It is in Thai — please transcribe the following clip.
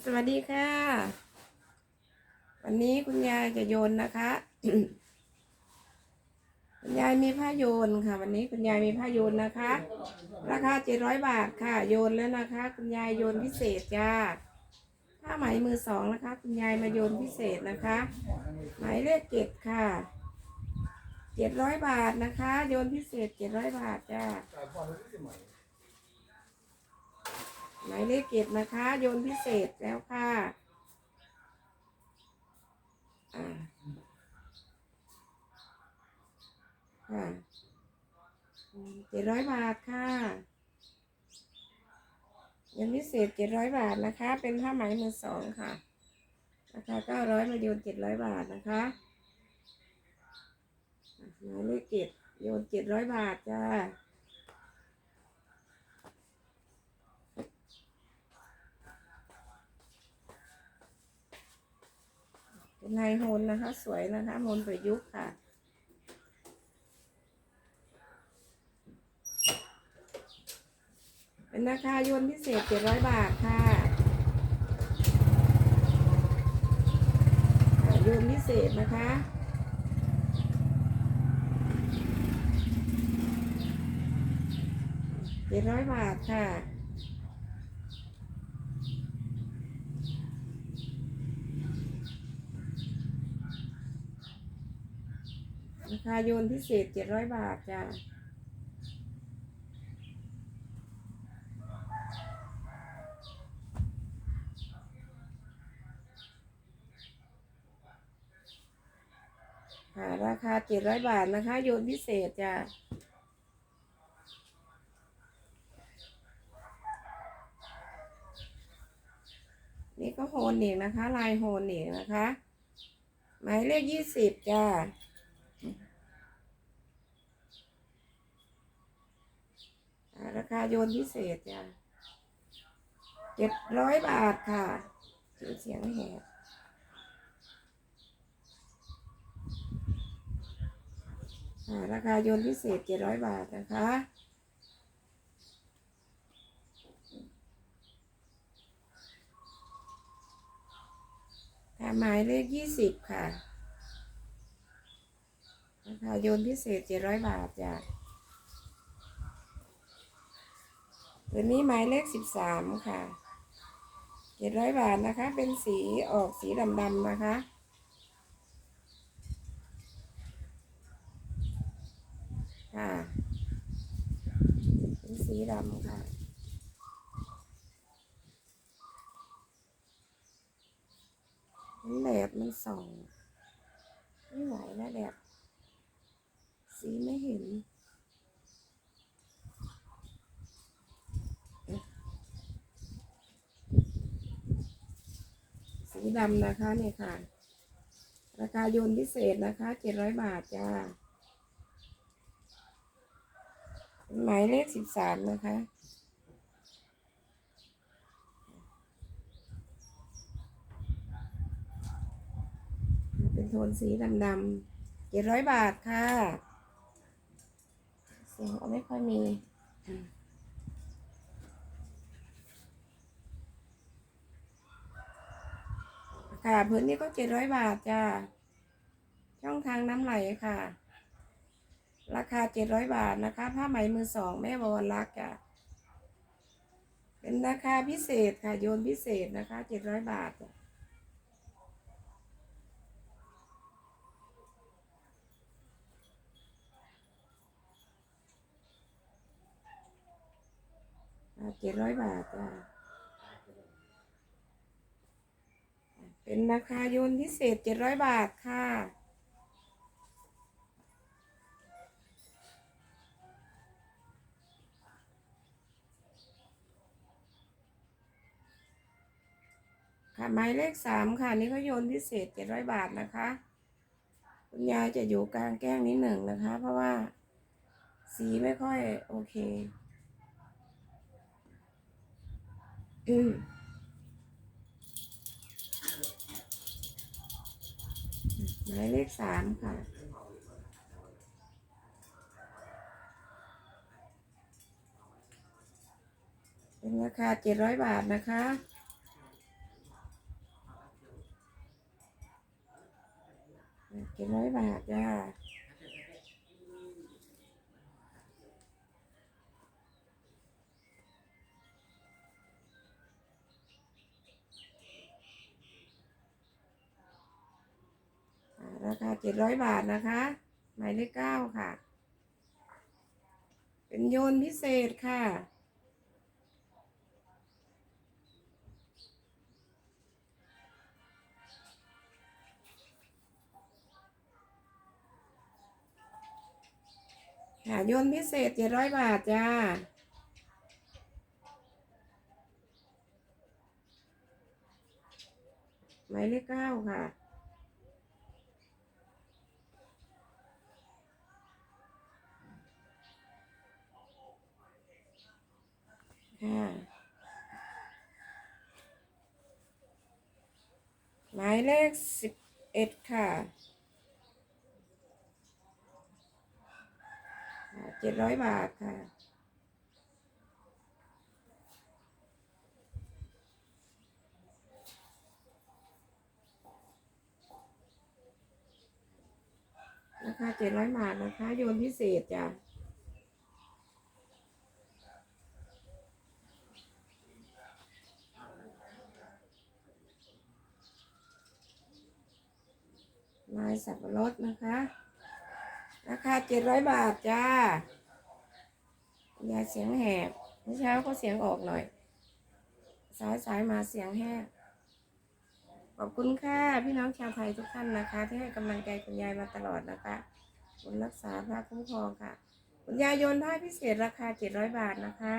สวัสดีค่ะ วันนี้คุณยายจะโยนนะคะ คุณยายมีผ้าโยนค่ะ วันนี้คุณยายมีผ้าโยนนะคะ ราคาเจ็ดร้อยบาทค่ะ โยนแล้วนะคะ คุณยายโยนพิเศษจ้าผ้าไหมมือสองนะคะ คุณยายมาโยนพิเศษนะคะ หมายเลขเจ็ดค่ะเจ็ดร้อยบาทนะคะ โยนพิเศษเจ็ดร้อยบาทจ้า หมายเลขเจ็ดนะคะ โยนพิเศษแล้วค่ะอ่าค่ะเจ็ดร้อยบาทค่ะโยนพิเศษเจ็ดร้อยบาทนะคะ เป็นผ้าไหมมือสองค่ะราคาเก้าร้อยมาโยนเจ็ดร้อยบาทนะคะอะหมายเลขเจ็ดโยนเจ็ดร้อยบาทจ้า เป็นลายโฮนนะคะ สวยนะคะโฮนประยุกต์ค่ะ เป็นราคาโยนพิเศษ700บาทค่ะโยนพิเศษนะคะเจ็ดร้อยบาทค่ะ คาโยนพิเศษเจ็ดร้อยบาทจ้ะค่ะราคาเจ็ดร้อยบาทนะคะ โยนพิเศษจ้ะนี่ก็โฮนอีกนะคะ ลายโฮนอีกนะคะ หมายเลขยี่สิบจ้า อ่า ราคาโยนพิเศษจ้ะเจ็ดร้อยบาทค่ะถือเสียงแหบราคาโยนพิเศษเจ็ดร้อยบาทนะคะค่ะหมายเลขยี่สิบค่ะราคาโยนพิเศษเจ็ดร้อยบาทจ้ะ ตัวนี้หมายเลขสิบสามค่ะเจ็ดร้อยบาทนะคะ เป็นสีออกสีดำๆนะคะค่ะเป็นสีดำค่ะมันแดดมันส่อง ไม่ไหวแล้วแดดสีไม่เห็น สีดำนะคะเนี่ยค่ะ ราคาโยนพิเศษนะคะเจ็ดร้อยบาทจ้า หมายเลขสิบสามนะคะเป็นโทนสีดำๆเจ็ดร้อยบาทค่ะ เสียงเอไม่ค่อยมี อ่าค่ะพื้นนี้ก็เจ็ดร้อยบาทจ้า ช่องทางน้ำไหลค่ะ ราคาเจ็ดร้อยบาทนะคะ ผ้าไหมมือสองแม่บวรรักจ้ะเป็นราคาพิเศษค่ะ โยนพิเศษนะคะเจ็ดร้อยบาทจ้ะเจ็ดร้อยบาทจ้ะ เป็นราคาโยนพิเศษเจ็ดร้อยบาทค่ะ ค่ะหมายเลขสามค่ะ นี่ก็โยนพิเศษเจ็ดร้อยบาทนะคะ คุณยายจะอยู่กลางแก้งนิดหนึ่งนะคะ เพราะว่าสีไม่ค่อยโอเค อืม หมายเลขสามค่ะเป็นราคาเจ็ดร้อยบาทนะคะ เจ็ดร้อยบาทจ้า ราคาเจ็ดร้อยบาทนะคะ หมายเลขเก้าค่ะ เป็นโยนพิเศษค่ะ ค่ะโยนพิเศษเจ็ดร้อยบาทจ้าหมายเลขเก้าค่ะ ค่ะหมายเลขสิบเอ็ดค่ะเจ็ดร้อยบาทค่ะราคาเจ็ดร้อยบาทนะคะโยนพิเศษจ้ะ ลายสับปะรดนะคะ ราคาเจ็ดร้อยบาทจ้ายาเสียงแหบเมื่อเช้าก็เสียงออกหน่อย สายสายมาเสียงแหบขอบคุณค่ะ พี่น้องชาวไทยทุกท่านนะคะ ที่ให้กำลังใจคุณยายมาตลอดนะคะบุญรักษาพระคุ้มครองค่ะ คุณยายโยนผ้าพิเศษราคาเจ็ดร้อยบาทนะคะ